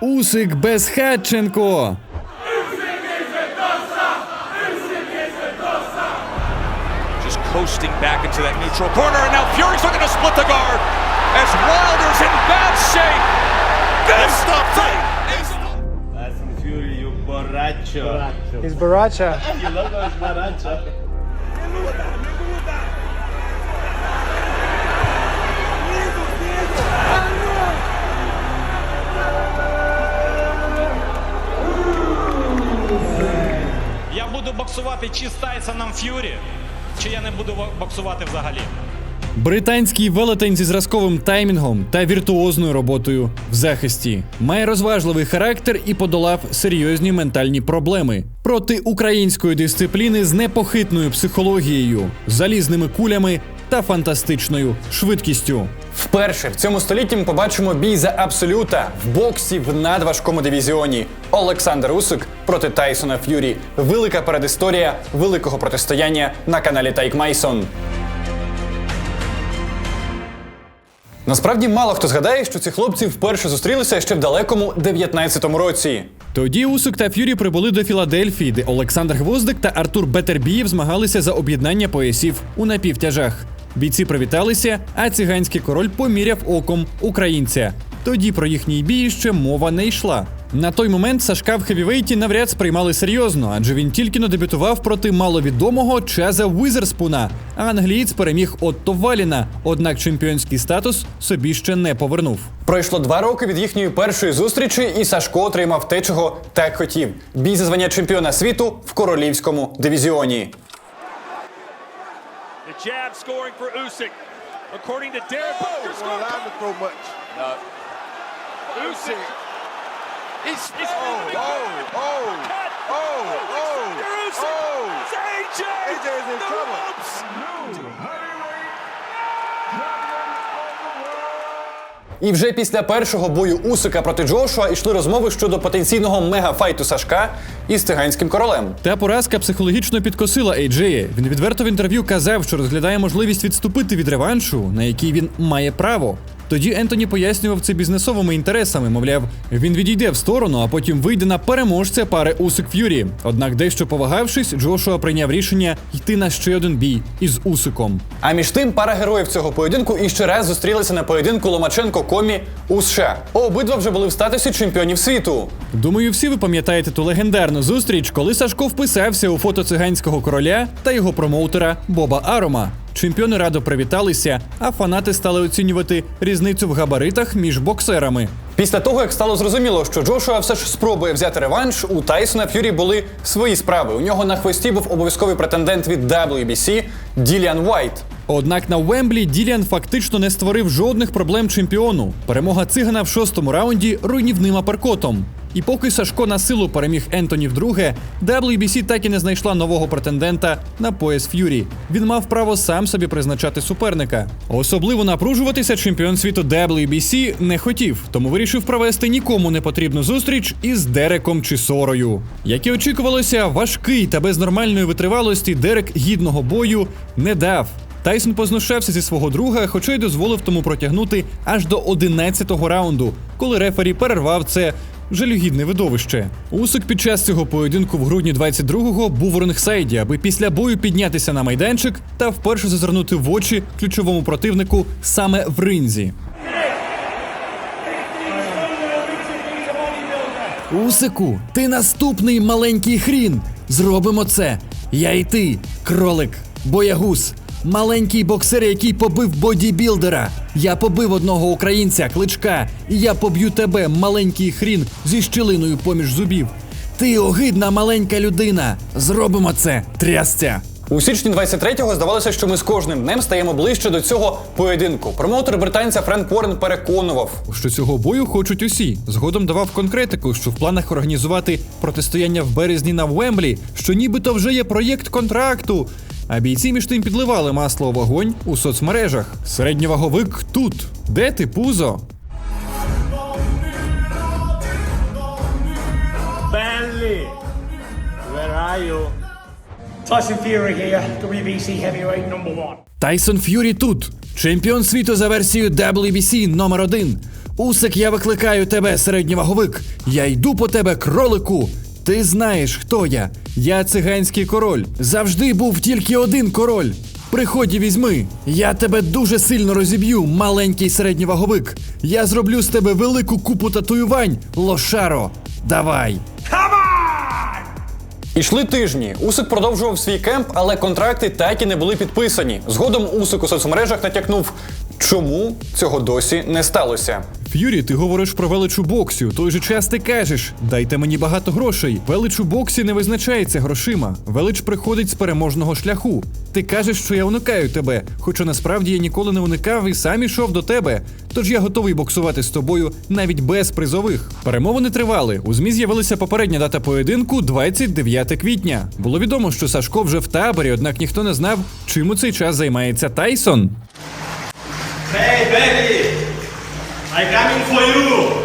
Усик Безхатченко. Just coasting back into that neutral corner, and now Fury's looking to split the guard as Wilder's in bad shape. Good stuff. Tyson Fury, you borracho. He's Baracha. You loco es borracho. Буду боксувати чи з Тайсоном Ф'юрі, чи я не буду боксувати взагалі. Британський велетень зі зразковим таймінгом та віртуозною роботою в захисті має розважливий характер і подолав серйозні ментальні проблеми проти української дисципліни з непохитною психологією, залізними кулями та фантастичною швидкістю. Вперше в цьому столітті ми побачимо бій за абсолюта в боксі в надважкому дивізіоні. Олександр Усик проти Тайсона Ф'юрі. Велика передісторія великого протистояння на каналі Тайк Майсон. Насправді мало хто згадає, що ці хлопці вперше зустрілися ще в далекому 19-му році. Тоді Усик та Ф'юрі прибули до Філадельфії, де Олександр Гвоздик та Артур Бетербієв змагалися за об'єднання поясів у напівтяжах. Бійці привіталися, а циганський король поміряв оком українця. Тоді про їхній бій ще мова не йшла. На той момент Сашка в хевівейті навряд сприймали серйозно, адже він тільки но дебютував проти маловідомого Чеза Візерспуна, а англієць переміг Отто Валіна, однак чемпіонський статус собі ще не повернув. Пройшло два роки від їхньої першої зустрічі, і Сашко отримав те, чого так хотів: бій за звання чемпіона світу в королівському дивізіоні. Jab scoring for Usyk. According to Derek oh, Booker, Well, allowed to throw much. No. Usyk. He's, He's oh, oh, oh, Cut. oh, oh, Alexander Usyk. oh. AJ. AJ is in the trouble. ropes. І вже після першого бою Усика проти Джошуа йшли розмови щодо потенційного мегафайту Сашка із циганським королем. Та поразка психологічно підкосила Ейджея. Він відверто в інтерв'ю казав, що розглядає можливість відступити від реваншу, на який він має право. Тоді Ентоні пояснював це бізнесовими інтересами. Мовляв, він відійде в сторону, а потім вийде на переможця пари Усик Ф'юрі. Однак, дещо повагавшись, Джошуа прийняв рішення йти на ще один бій із Усиком. А між тим, пара героїв цього поєдинку іще раз зустрілися на поєдинку Ломаченко Комі у США. Обидва вже були в статусі чемпіонів світу. Думаю, всі ви пам'ятаєте ту легендарну зустріч, коли Сашко вписався у фото циганського короля та його промоутера Боба Арома. Чемпіони радо привіталися, а фанати стали оцінювати різницю в габаритах між боксерами. Після того, як стало зрозуміло, що Джошуа все ж спробує взяти реванш, у Тайсона Ф'юрі були свої справи. У нього на хвості був обов'язковий претендент від WBC Діліан Вайт. Однак на Вемблі Діліан фактично не створив жодних проблем чемпіону. Перемога цигана в шостому раунді руйнівним аперкотом. І поки Сашко на силу переміг Ентоні вдруге, WBC так і не знайшла нового претендента на пояс Ф'юрі. Він мав право сам собі призначати суперника. Особливо напружуватися чемпіон світу WBC не хотів, тому вирішив провести нікому не потрібну зустріч із Дереком Чісорою. Як і очікувалося, важкий та без нормальної витривалості Дерек гідного бою не дав. Тайсон познущався зі свого друга, хоча й дозволив тому протягнути аж до 11-го раунду, коли рефері перервав це жалюгідне видовище. Усик під час цього поєдинку в грудні 22-го був у рингсайді, аби після бою піднятися на майданчик та вперше зазирнути в очі ключовому противнику саме в ринзі. Усику, ти наступний маленький хрін. Зробимо це. Я і ти, кролик, боягуз, маленький боксер, який побив бодібілдера. Я побив одного українця, кличка, і я поб'ю тебе, маленький хрін, зі щілиною поміж зубів. Ти огидна маленька людина. Зробимо це, трясця. У січні 23-го здавалося, що ми з кожним днем стаємо ближче до цього поєдинку. Промоутер британця Френк Уоррен переконував, що цього бою хочуть усі. Згодом давав конкретику, що в планах організувати протистояння в березні на Вемблі, що нібито вже є проєкт контракту. А бійці між тим підливали масло у вогонь у соцмережах. Середньоваговик тут. Де ти, пузо? Bentley, where are you? Tyson Fury here, WBC heavyweight number one. Тайсон Ф'юрі тут. Чемпіон світу за версією WBC номер 1 Усик, я викликаю тебе, середньоваговик. Я йду по тебе, кролику. Ти знаєш, хто я. Я циганський король. Завжди був тільки один король. Приходь і візьми. Я тебе дуже сильно розіб'ю, маленький середньоваговик. Я зроблю з тебе велику купу татуювань, лошаро. Давай. Ішли тижні. Усик продовжував свій кемп, але контракти так і не були підписані. Згодом Усик у соцмережах натякнув, чому цього досі не сталося. Ф'юрі, ти говориш про велич у боксі. У той же час ти кажеш: дайте мені багато грошей. Велич у боксі не визначається грошима. Велич приходить з переможного шляху. Ти кажеш, що я уникаю тебе, хоча насправді я ніколи не уникав і сам ішов до тебе. Тож я готовий боксувати з тобою навіть без призових. Перемовини тривали. У змі з'явилася попередня дата поєдинку 29 квітня. Було відомо, що Сашко вже в таборі, однак ніхто не знав, чим у цей час займається Тайсон. Hey, baby! I'm coming for you!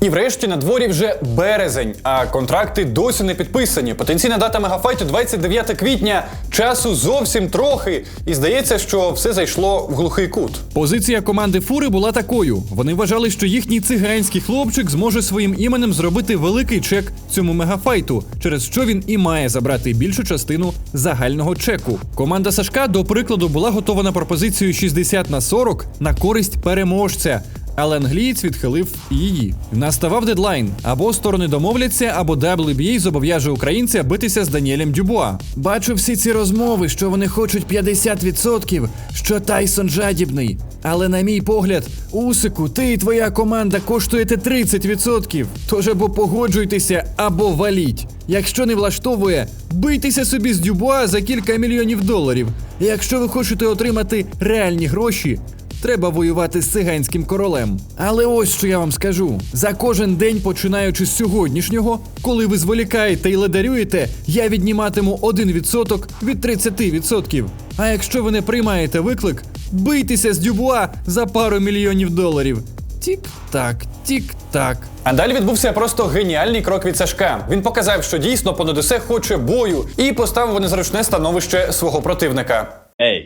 І врешті на дворі вже березень, а контракти досі не підписані. Потенційна дата мегафайту 29 квітня. Часу зовсім трохи. І здається, що все зайшло в глухий кут. Позиція команди Фури була такою: вони вважали, що їхній циганський хлопчик зможе своїм іменем зробити великий чек цьому мегафайту, через що він і має забрати більшу частину загального чеку. Команда Сашка, до прикладу, була готова на пропозицію 60 на 40 на користь переможця. Але англієць відхилив її. Наставав дедлайн: або сторони домовляться, або WBA зобов'яже українця битися з Даніелем Дюбуа. Бачу всі ці розмови, що вони хочуть 50%, що Тайсон жадібний. Але на мій погляд, Усику, ти і твоя команда коштуєте 30%. Тож або погоджуйтеся, або валіть. Якщо не влаштовує, бийтеся собі з Дюбуа за кілька мільйонів доларів. Якщо ви хочете отримати реальні гроші, Треба воювати з циганським королем. Але ось що я вам скажу: за кожен день, починаючи з сьогоднішнього, коли ви зволікаєте і ледарюєте, я відніматиму 1% від 30%. А якщо ви не приймаєте виклик, бийтеся з Дюбуа за пару мільйонів доларів. Тік-так, тік-так. А далі відбувся просто геніальний крок від Сашка. Він показав, що дійсно понад усе хоче бою, і поставив у незручне становище свого противника. Hey,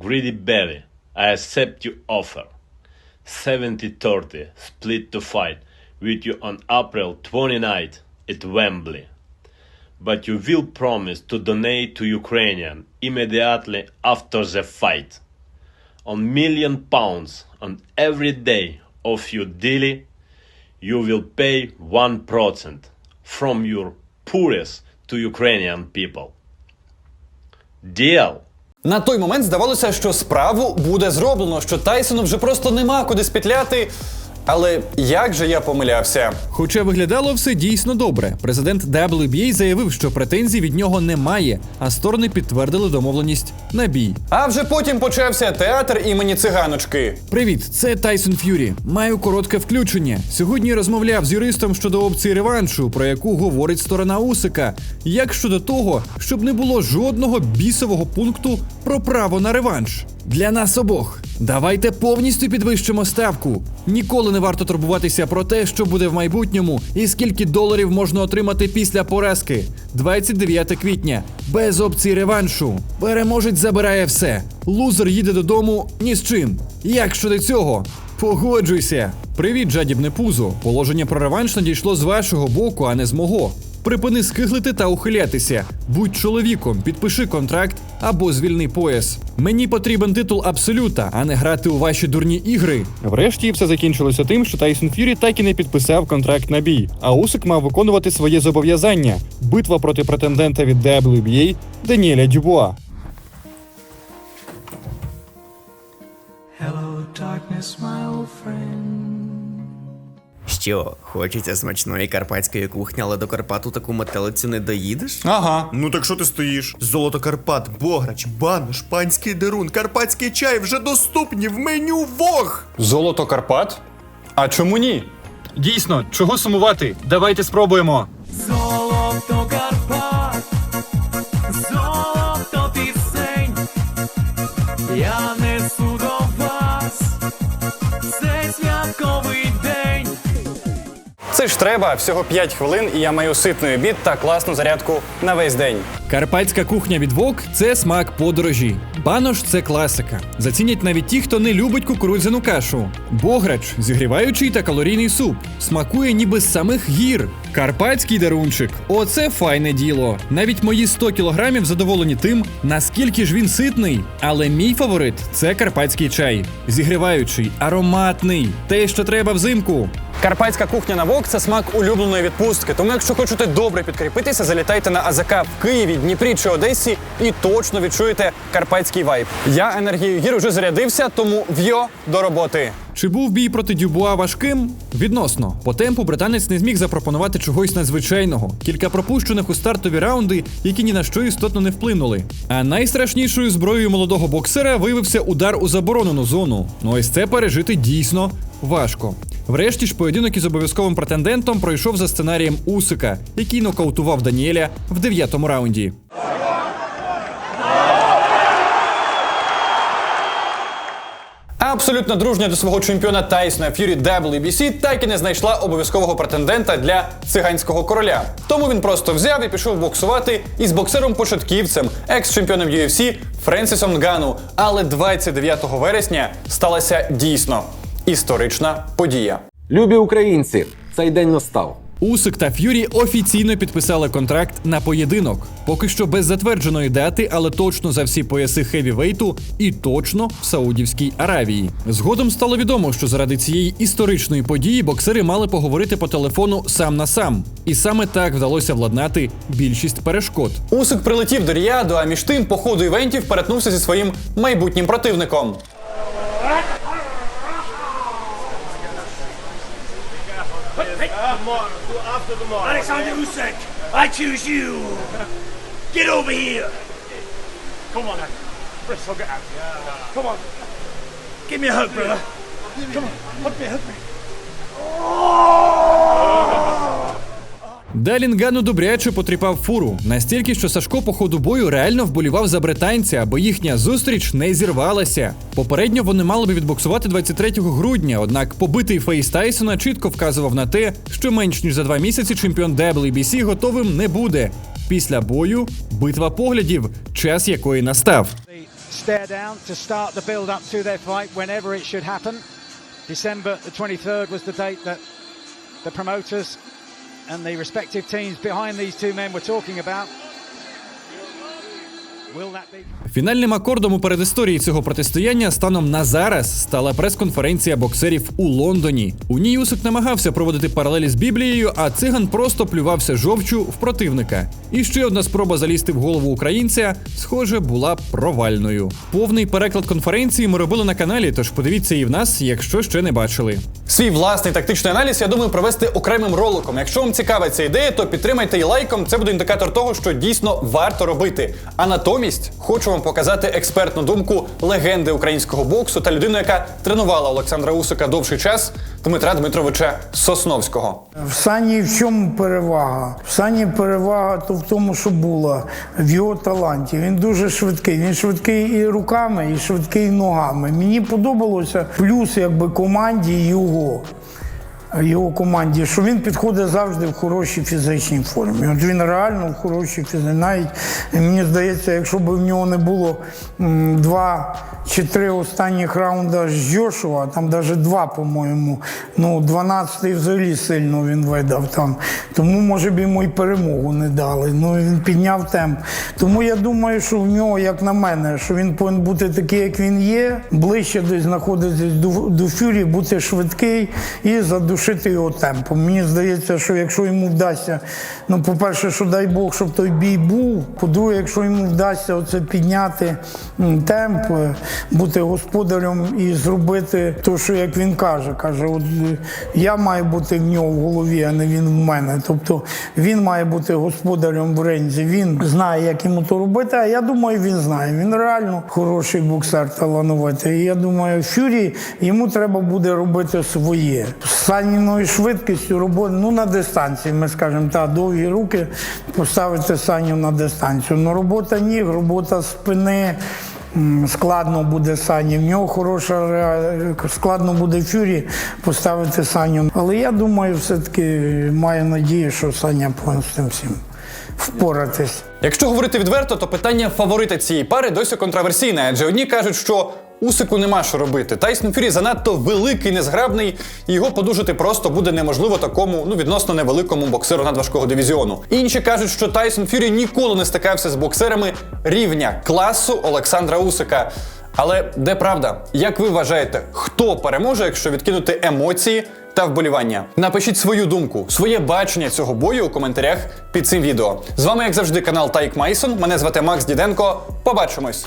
greedy belly, I accept your offer. 70-30 split to fight with you on April 29th at Wembley. But you will promise to donate to Ukrainian immediately after the fight. On million pounds on every day of your deal, you will pay 1% from your poorest to Ukrainian people. Deal? На той момент здавалося, що справу буде зроблено, що Тайсону вже просто нема куди спетляти. Але як же я помилявся? Хоча виглядало все дійсно добре. Президент WBA заявив, що претензій від нього немає, а сторони підтвердили домовленість на бій. А вже потім почався театр імені циганочки. Привіт, це Тайсон Ф'юрі. Маю коротке включення. Сьогодні розмовляв з юристом щодо опції реваншу, про яку говорить сторона Усика. Як щодо того, щоб не було жодного бісового пункту про право на реванш. Для нас обох. Давайте повністю підвищимо ставку. Ніколи не варто турбуватися про те, що буде в майбутньому, і скільки доларів можна отримати після поразки. 29 квітня. Без опції реваншу. Переможець забирає все. Лузер їде додому ні з чим. Як щодо цього? Погоджуйся. Привіт, жадібне пузо. Положення про реванш надійшло з вашого боку, а не з мого. Припини скиглити та ухилятися. Будь чоловіком, підпиши контракт або звільни пояс. Мені потрібен титул абсолюта, а не грати у ваші дурні ігри. Врешті все закінчилося тим, що Тайсон Ф'юрі так і не підписав контракт на бій. А Усик мав виконувати своє зобов'язання. Битва проти претендента від WBA Даніеля Дюбуа. Hello, darkness, my old friend. Що, хочеться смачної карпатської кухні, але до Карпату таку метелицю не доїдеш? Ага. Ну так що ти стоїш? Золото Карпат, Бограч, Банош, панський дерун, карпатський чай вже доступні в меню Вог! Золото Карпат? А чому ні? Дійсно, чого сумувати? Давайте спробуємо. Це ж треба всього 5 хвилин, і я маю ситний обід та класну зарядку на весь день. Карпатська кухня від Вок це смак подорожі. Банош це класика. Зацінять навіть ті, хто не любить кукурудзяну кашу. Бограч зігріваючий та калорійний суп. Смакує ніби з самих гір. Карпатський дарунчик. Оце файне діло. Навіть мої 100 кілограмів задоволені тим, наскільки ж він ситний. Але мій фаворит це карпатський чай. Зігріваючий, ароматний. Те, що треба взимку. Карпатська кухня на вок це смак улюбленої відпустки. Тому, якщо хочете добре підкріпитися, залітайте на АЗК в Києві, Дніпрі чи Одесі і точно відчуєте карпатський вайб. Я енергію гір уже зарядився, тому в'йо до роботи. Чи був бій проти Дюбуа важким? Відносно. По темпу британець не зміг запропонувати чогось надзвичайного. Кілька пропущених у стартові раунди, які ні на що істотно не вплинули. А найстрашнішою зброєю молодого боксера виявився удар у заборонену зону. Ну ось це пережити дійсно важко. Врешті ж поєдинок із обов'язковим претендентом пройшов за сценарієм Усика, який нокаутував Даніеля в дев'ятому раунді. Абсолютно дружня до свого чемпіона Тайсона Ф'юрі WBC так і не знайшла обов'язкового претендента для циганського короля. Тому він просто взяв і пішов боксувати із боксером-початківцем, екс-чемпіоном UFC Френсісом Нгану. Але 29 вересня сталася дійсно історична подія. Любі українці, цей день настав. Усик та Ф'юрі офіційно підписали контракт на поєдинок. Поки що без затвердженої дати, але точно за всі пояси хевівейту і точно в Саудівській Аравії. Згодом стало відомо, що заради цієї історичної події боксери мали поговорити по телефону сам на сам. І саме так вдалося владнати більшість перешкод. Усик прилетів до Ріаду, а між тим по ходу івентів перетнувся зі своїм майбутнім противником. tomorrow, after tomorrow. Alexander okay? Usek, I choose you. Get over here. Come on, Chris, I'll get out. Yeah. Come on. Give me a hug, brother. Come on, hug me, hug me. Oh! Нгану добряче потріпав фуру. Настільки, що Сашко по ходу бою реально вболівав за британця, бо їхня зустріч не зірвалася. Попередньо вони мали би відбоксувати 23 грудня, однак побитий фейс Тайсона чітко вказував на те, що менш ніж за два місяці чемпіон WBC готовим не буде. Після бою битва поглядів, час якої настав. December the 23rd was the date that the promoters and the respective teams behind these two men were talking about. Фінальним акордом у передісторії цього протистояння станом на зараз стала прес-конференція боксерів у Лондоні. У ній Усик намагався проводити паралелі з Біблією, а циган просто плювався жовчу в противника. І ще одна спроба залізти в голову українця, схоже, була провальною. Повний переклад конференції ми робили на каналі, тож подивіться і в нас, якщо ще не бачили. Свій власний тактичний аналіз я думаю провести окремим роликом. Якщо вам цікава ця ідея, то підтримайте і лайком. Це буде індикатор того, що дійсно варто робити. А натомість хочу вам показати експертну думку легенди українського боксу та людину, яка тренувала Олександра Усика довший час, Дмитра Дмитровича Сосновського. В Сані в чому перевага? В Сані перевага то в тому, що була в його таланті. Він дуже швидкий. Він швидкий і руками, і швидкий і ногами. Мені подобалося плюс якби команді його. Його команді, що він підходить завжди в хорошій фізичній формі. От він реально в хорошій фізичній. Навіть мені здається, якщо б в нього не було два чи три останніх раунда з Джошуа, там навіть два, по-моєму. Ну, 12-й взагалі сильно він видав там. Тому, може б, йому і перемогу не дали. Ну, він підняв темп. Тому я думаю, що в нього, як на мене, що він повинен бути такий, як він є, ближче десь знаходитись до, до фюрі, бути швидкий і задушити його темпом. Мені здається, що якщо йому вдасться, ну, по-перше, що дай Бог, щоб той бій був. По-друге, якщо йому вдасться оце підняти темп, е, бути господарем і зробити те, що як він каже, каже, от е, я маю бути в нього в голові, а не він в мене. Тобто він має бути господарем в ринзі. Він знає, як йому то робити. А я думаю, він знає. Він реально хороший боксер, талановитий. І я думаю, Фюрі йому треба буде робити своє. З саніною швидкістю роботи, ну на дистанції, ми скажемо, та довгі руки поставити саню на дистанцію. Ну робота ніг, робота спини. складно буде Сані. В нього хороша складно буде Фюрі поставити Саню. Але я думаю, все-таки маю надію, що Саня повинен з цим всім впоратись. Якщо говорити відверто, то питання фаворита цієї пари досі контроверсійне, адже одні кажуть, що Усику нема що робити. Тайсон Фюрі занадто великий, незграбний, і його подужати просто буде неможливо такому, ну відносно невеликому боксеру надважкого дивізіону. Інші кажуть, що Тайсон Фюрі ніколи не стикався з боксерами рівня класу Олександра Усика. Але де правда? Як ви вважаєте, хто переможе, якщо відкинути емоції та вболівання? Напишіть свою думку, своє бачення цього бою у коментарях під цим відео. З вами, як завжди, канал Тайк Майсон. Мене звати Макс Діденко. Побачимось.